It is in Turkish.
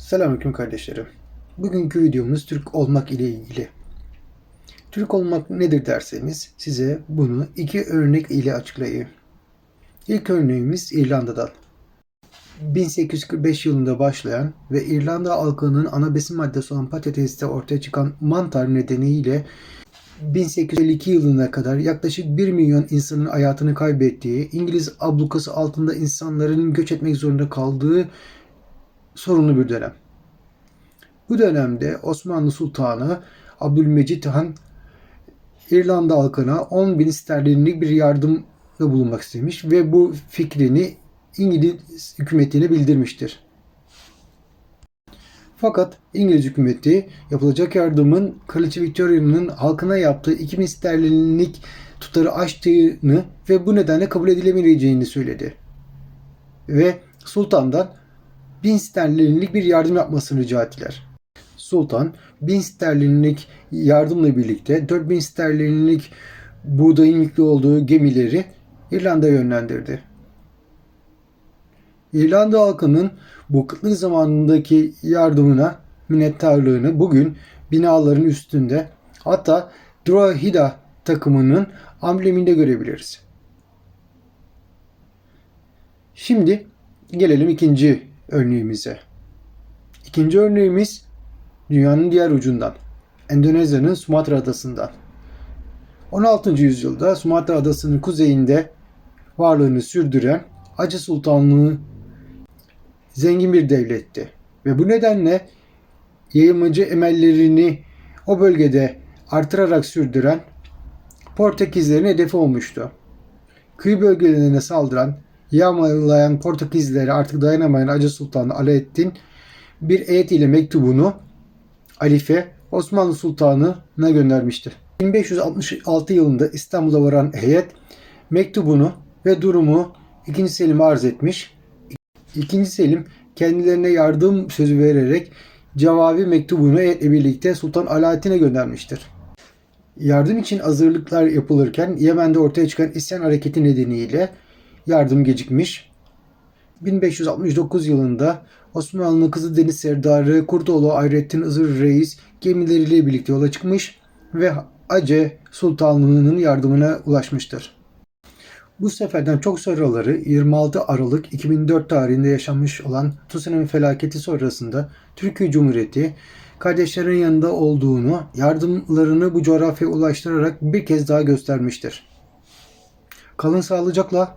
Selamünaleyküm kardeşlerim. Bugünkü videomuz Türk olmak ile ilgili. Türk olmak nedir derseniz size bunu iki örnek ile açıklayayım. İlk örneğimiz İrlanda'dan. 1845 yılında başlayan ve İrlanda halkının ana besin maddesi olan patateste ortaya çıkan mantar nedeniyle 1852 yılına kadar yaklaşık 1 milyon insanın hayatını kaybettiği, İngiliz ablukası altında insanların göç etmek zorunda kaldığı sorunlu bir dönem. Bu dönemde Osmanlı Sultanı Abdülmecit Han İrlanda halkına 10 bin sterlinlik bir yardımda bulunmak istemiş ve bu fikrini İngiliz hükümetine bildirmiştir. Fakat İngiliz hükümeti yapılacak yardımın Kraliçe Victoria'nın halkına yaptığı 2000 sterlinlik tutarı aştığını ve bu nedenle kabul edilemeyeceğini söyledi. Ve sultandan 1000 sterlinlik bir yardım yapmasını rica ettiler. Sultan 1000 sterlinlik yardımla birlikte 4000 sterlinlik buğdayın yüklü olduğu gemileri İrlanda'ya yönlendirdi. İrlanda halkının bu kıtlık zamanındaki yardımına minnettarlığını bugün binaların üstünde hatta Drogheda takımının ambleminde görebiliriz. Şimdi gelelim ikinci örneğimize. İkinci örneğimiz dünyanın diğer ucundan. Endonezya'nın Sumatra adasından. 16. yüzyılda Sumatra adasının kuzeyinde varlığını sürdüren Aceh Sultanlığı zengin bir devletti. Ve bu nedenle yayılmacı emellerini o bölgede artırarak sürdüren Portekizlerin hedefi olmuştu. Kıyı bölgelerine saldıran, yağmalayan Portekizlere artık dayanamayan Aceh Sultanı Alaaddin bir heyet ile mektubunu Alife Osmanlı Sultanı'na göndermiştir. 1566 yılında İstanbul'a varan heyet mektubunu ve durumu 2. Selim'e arz etmiş. 2. Selim kendilerine yardım sözü vererek cevabi mektubunu heyetle birlikte Sultan Alaaddin'e göndermiştir. Yardım için hazırlıklar yapılırken Yemen'de ortaya çıkan isyan hareketi nedeniyle yardım gecikmiş. 1569 yılında Osmanlı Kızıldeniz Serdarı Kurtoğlu Hayrettin Hızır Reis gemileriyle birlikte yola çıkmış ve Aceh Sultanlığı'nın yardımına ulaşmıştır. Bu seferden çok sonraları 26 Aralık 2004 tarihinde yaşanmış olan tsunami felaketi sonrasında Türkiye Cumhuriyeti kardeşlerin yanında olduğunu, yardımlarını bu coğrafyaya ulaştırarak bir kez daha göstermiştir. Kalın sağlıcakla,